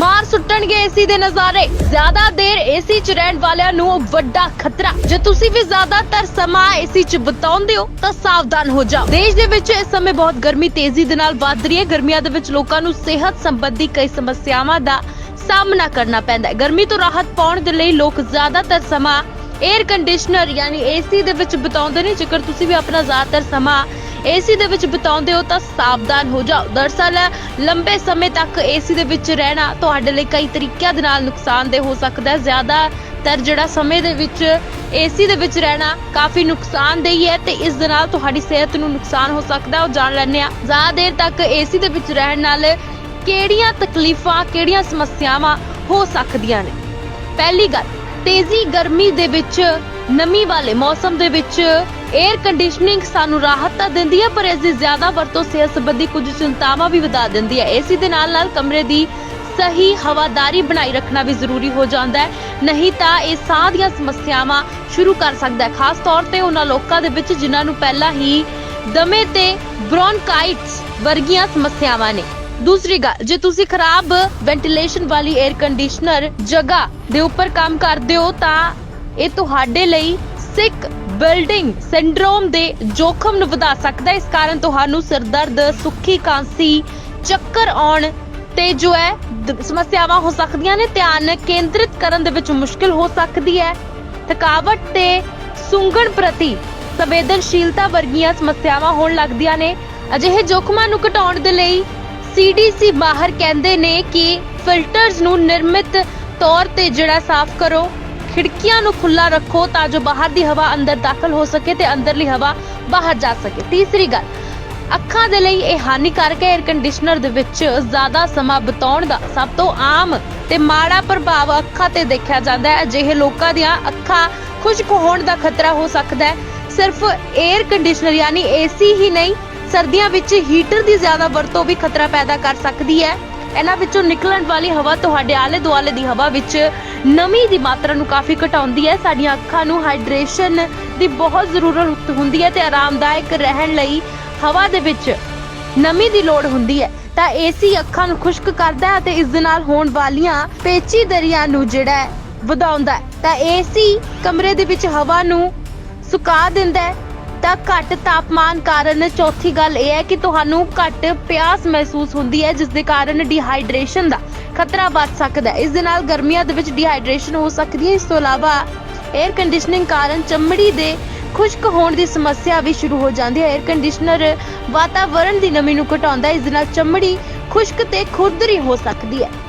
ਮਾਰ ਸੁੱਟਣਗੇ ਏਸੀ ਦੇ ਨਜ਼ਾਰੇ। ਜ਼ਿਆਦਾ ਦੇਰ ਏਸੀ 'ਚ ਰਹਿਣ ਵਾਲਿਆਂ ਨੂੰ ਵੱਡਾ ਖਤਰਾ। ਜੇ ਤੁਸੀਂ ਵੀ ਜ਼ਿਆਦਾਤਰ ਸਮਾਂ ਏਸੀ 'ਚ ਬਿਤਾਉਂਦੇ ਹੋ, ਤਾਂ ਸਾਵਧਾਨ ਹੋ ਜਾਓ। ਦੇਸ਼ ਦੇ ਵਿੱਚ ਇਸ ਸਮੇਂ ਬਹੁਤ ਗਰਮੀ, ਤੇਜ਼ੀ ਦੇ ਨਾਲ ਵੱਧ ਰਹੀ ਹੈ। ਗਰਮੀਆਂ ਦੇ ਵਿੱਚ ਲੋਕਾਂ ਨੂੰ ਸਿਹਤ ਸੰਬੰਧੀ ਕਈ ਸਮੱਸਿਆਵਾਂ ਦਾ ਸਾਹਮਣਾ ਕਰਨਾ ਪੈਂਦਾ ਹੈ। ਗਰਮੀ ਤੋਂ ਰਾਹਤ ਪਾਉਣ ਦੇ ਲਈ ਲੋਕ ਜ਼ਿਆਦਾਤਰ ਸਮਾਂ 에ਅਰ ਕੰਡੀਸ਼ਨਰ ਯਾਨੀ ਏਸੀ ਦੇ ਵਿੱਚ ਬਿਤਾਉਂਦੇ ਨੇ। ਜੇਕਰ ਤੁਸੀਂ ਵੀ ਆਪਣਾ ਜ਼ਿਆਦਾਤਰ ਸਮਾਂ ਏਸੀ ਦੇ ਵਿੱਚ ਬਿਤਾਉਂਦੇ ਹੋ ਤਾਂ ਸਾਵਧਾਨ ਹੋ ਜਾਓ। ਦਰਸਲ, ਲੰਬੇ ਸਮੇਂ ਤੱਕ ਏਸੀ ਦੇ ਵਿੱਚ ਰਹਿਣਾ ਤੁਹਾਡੇ ਲਈ ਕਈ ਤਰੀਕਿਆਂ ਦੇ ਨਾਲ ਨੁਕਸਾਨਦੇਹ ਹੋ ਸਕਦਾ ਹੈ। ਜ਼ਿਆਦਾਤਰ ਜਿਹੜਾ ਸਮੇਂ ਦੇ ਵਿੱਚ ਏਸੀ ਦੇ ਵਿੱਚ ਰਹਿਣਾ ਕਾਫੀ ਨੁਕਸਾਨਦੇਹ ਹੈ ਤੇ ਇਸ ਦੇ ਨਾਲ ਤੁਹਾਡੀ ਸਿਹਤ ਨੂੰ ਨੁਕਸਾਨ ਹੋ ਸਕਦਾ ਉਹ ਜਾਣ ਲੈਂਦੇ ਆ ਜ਼ਿਆਦਾ ਦੇਰ ਤੱਕ ਏਸੀ ਦੇ ਵਿੱਚ ਰਹਿਣ ਨਾਲ ਕਿਹੜੀਆਂ ਤਕਲੀਫਾਂ, ਕਿਹੜੀਆਂ ਸਮੱਸਿਆਵਾਂ ਹੋ ਸਕਦੀਆਂ ਨੇ? ਪਹਿਲੀ ਗੱਲ, ਤੇਜ਼ੀ ਗਰਮੀ ਦੇ ਵਿੱਚ ਨਮੀ ਵਾਲੇ ਮੌਸਮ ਦੇ ਵਿੱਚ 에ਅਰ ਕੰਡੀਸ਼ਨਿੰਗ ਸਾਨੂੰ ਰਾਹਤ ਤਾਂ ਦਿੰਦੀ ਹੈ ਪਰ ਇਸ ਦੀ ਜ਼ਿਆਦਾ ਵਰਤੋਂ ਸਿਹਤ ਸੰਬੰਧੀ ਕੁਝ ਚਿੰਤਾਵਾਂ ਵੀ ਵਧਾ ਦਿੰਦੀ ਹੈ ਏਸੀ ਦੇ ਨਾਲ ਨਾਲ ਕਮਰੇ ਦੀ ਸਹੀ ਹਵਾਦਾਰੀ ਬਣਾਈ ਰੱਖਣਾ ਵੀ ਜ਼ਰੂਰੀ ਹੋ ਜਾਂਦਾ ਹੈ। ਨਹੀਂ ਤਾਂ ਇਹ ਸਾਹ ਦੀਆਂ ਸਮੱਸਿਆਵਾਂ ਸ਼ੁਰੂ ਕਰ ਸਕਦਾ ਹੈ। ਖਾਸ ਤੌਰ ਤੇ ਉਹਨਾਂ ਲੋਕਾਂ ਦੇ ਵਿੱਚ ਜਿਨ੍ਹਾਂ ਨੂੰ ਪਹਿਲਾਂ ਹੀ ਦਮੇ ਤੇ ਬ੍ਰੌਨਕਾਈਟਸ ਵਰਗੀਆਂ ਸਮੱਸਿਆਵਾਂ ਨੇ। ਦੂਸਰੀ ਗੱਲ, ਜੇ ਤੁਸੀਂ ਖਰਾਬ ਵੈਂਟੀਲੇਸ਼ਨ ਵਾਲੀ 에ਅਰ ਕੰਡੀਸ਼ਨਰ ਜਗ੍ਹਾ ਦੇ ਉੱਪਰ ਕੰਮ ਕਰਦੇ ਹੋ ਤਾਂ ਇਹ ਤੁਹਾਡੇ ਲਈ ਸਿਕ ਬਿਲਡਿੰਗ ਸਿੰਡਰੋਮ ਦੇ ਜੋਖਮ ਨੂੰ ਵਧਾ ਸਕਦਾ ਹੈ। ਇਸ ਕਾਰਨ ਤੁਹਾਨੂੰ ਸਿਰਦਰਦ, ਸੁੱਖੀ ਕਾਂਸੀ, ਚੱਕਰ ਆਉਣ ਤੇ ਜੋ ਹੈ ਸਮੱਸਿਆਵਾਂ ਹੋ ਸਕਦੀਆਂ ਨੇ। ਧਿਆਨ ਕੇਂਦਰਿਤ ਕਰਨ ਦੇ ਵਿੱਚ ਮੁਸ਼ਕਲ ਹੋ ਸਕਦੀ ਹੈ। ਥਕਾਵਟ ਤੇ ਸੁੰਗਣ ਪ੍ਰਤੀ ਸੰਵੇਦਨਸ਼ੀਲਤਾ ਵਰਗੀਆਂ ਸਮੱਸਿਆਵਾਂ ਹੋਣ ਲੱਗਦੀਆਂ ਨੇ। ਅਜਿਹੇ ਜੋਖਮਾਂ ਨੂੰ ਘਟਾਉਣ ਦੇ ਲਈ ਸੀਡੀਸੀ ਬਾਹਰ ਕਹਿੰਦੇ ਨੇ ਕਿ ਫਿਲਟਰਸ ਨੂੰ ਨਿਰਮਿਤ ਤੌਰ ਤੇ ਜਿਹੜਾ ਸਾਫ਼ ਕਰੋ। ਖਿੜਕੀਆਂ ਨੂੰ ਖੁੱਲਾ ਰੱਖੋ ਤਾਂ ਜੋ ਬਾਹਰ ਦੀ ਹਵਾ ਅੰਦਰ ਦਾਖਲ ਹੋ ਸਕੇ ਤੇ ਅੰਦਰਲੀ ਹਵਾ ਬਾਹਰ ਜਾ ਸਕੇ। ਤੀਸਰੀ ਗੱਲ, ਅੱਖਾਂ ਦੇ ਲਈ ਇਹ ਹਾਨੀਕਾਰਕ ਹੈ। 에ਅਰ ਕੰਡੀਸ਼ਨਰ ਦੇ ਵਿੱਚ ਜ਼ਿਆਦਾ ਸਮਾਂ ਬਿਤਾਉਣ ਦਾ ਸਭ ਤੋਂ ਆਮ ਤੇ ਮਾੜਾ ਪ੍ਰਭਾਵ ਅੱਖਾਂ ਤੇ ਦੇਖਿਆ ਜਾਂਦਾ ਹੈ। ਅਜਿਹੇ ਲੋਕਾਂ ਦੀਆਂ ਅੱਖਾਂ ਖੁਸ਼ਕ ਹੋਣ ਦਾ ਖਤਰਾ ਹੋ ਸਕਦਾ ਹੈ। ਸਿਰਫ 에ਅਰ ਕੰਡੀਸ਼ਨਰ ਯਾਨੀ ਏਸੀ ਹੀ ਨਹੀਂ, ਸਰਦੀਆਂ ਵਿੱਚ ਹੀਟਰ ਦੀ ਜ਼ਿਆਦਾ ਵਰਤੋਂ ਵੀ ਖਤਰਾ ਪੈਦਾ ਕਰ ਸਕਦੀ ਹੈ। ਇਹਨਾਂ ਵਿੱਚੋਂ ਨਿਕਲਣ ਵਾਲੀ ਹਵਾ ਤੁਹਾਡੇ ਆਲੇ ਦੁਆਲੇ ਦੀ ਹਵਾ ਵਿੱਚ ਨਮੀ ਦੀ ਮਾਤਰਾ ਨੂੰ ਕਾਫੀ ਘਟਾਉਂਦੀ ਹੈ। ਸਾਡੀਆਂ ਅੱਖਾਂ ਨੂੰ ਹਾਈਡਰੇਸ਼ਨ ਦੀ ਬਹੁਤ ਜ਼ਰੂਰਤ ਹੁੰਦੀ ਹੈ ਤੇ ਆਰਾਮਦਾਇਕ ਰਹਿਣ ਲਈ ਹਵਾ ਦੇ ਵਿੱਚ ਨਮੀ ਦੀ ਲੋੜ ਹੁੰਦੀ ਹੈ। ਤਾਂ ਏਸੀ ਅੱਖਾਂ ਨੂੰ ਖੁਸ਼ਕ ਕਰਦਾ ਹੈ ਤੇ ਇਸ ਦੇ ਨਾਲ ਹੋਣ ਵਾਲੀਆਂ ਪੇਚੀਦਰੀਆਂ ਨੂੰ ਜਿਹੜਾ ਹੈ, ਵਧਾਉਂਦਾ ਹੈ। ਤਾਂ ਏਸੀ ਕਮਰੇ ਦੇ ਵਿੱਚ ਹਵਾ ਨੂੰ ਸੁਕਾ ਦਿੰਦਾ ਹੈ। ਤਾਂ ਘੱਟ ਤਾਪਮਾਨ ਕਾਰਨ ਚੌਥੀ ਗੱਲ ਇਹ ਹੈ ਕਿ ਤੁਹਾਨੂੰ ਘੱਟ ਪਿਆਸ ਮਹਿਸੂਸ ਹੁੰਦੀ ਹੈ, ਜਿਸ ਦੇ ਕਾਰਨ ਡਿਹਾਈਡਰੇਸ਼ਨ ਦਾ ਖਤਰਾ ਵੱਧ ਸਕਦਾ ਹੈ। ਇਸ ਦੇ ਨਾਲ ਗਰਮੀਆਂ ਦੇ ਵਿੱਚ ਡੀਹਾਈਡਰੇਸ਼ਨ ਹੋ ਸਕਦੀ ਹੈ। ਇਸ ਤੋਂ ਇਲਾਵਾ 에ਅਰ ਕੰਡੀਸ਼ਨਿੰਗ ਕਾਰਨ ਚਮੜੀ ਦੇ ਖੁਸ਼ਕ ਹੋਣ ਦੀ ਸਮੱਸਿਆ ਵੀ ਸ਼ੁਰੂ ਹੋ ਜਾਂਦੀ ਹੈ। 에ਅਰ ਕੰਡੀਸ਼ਨਰ ਵਾਤਾਵਰਣ ਦੀ ਨਮੀ ਨੂੰ ਘਟਾਉਂਦਾ ਹੈ। ਇਸ ਦੇ ਨਾਲ ਚਮੜੀ ਖੁਸ਼ਕ ਤੇ ਖੁਰਦਰੀ ਹੋ ਸਕਦੀ ਹੈ।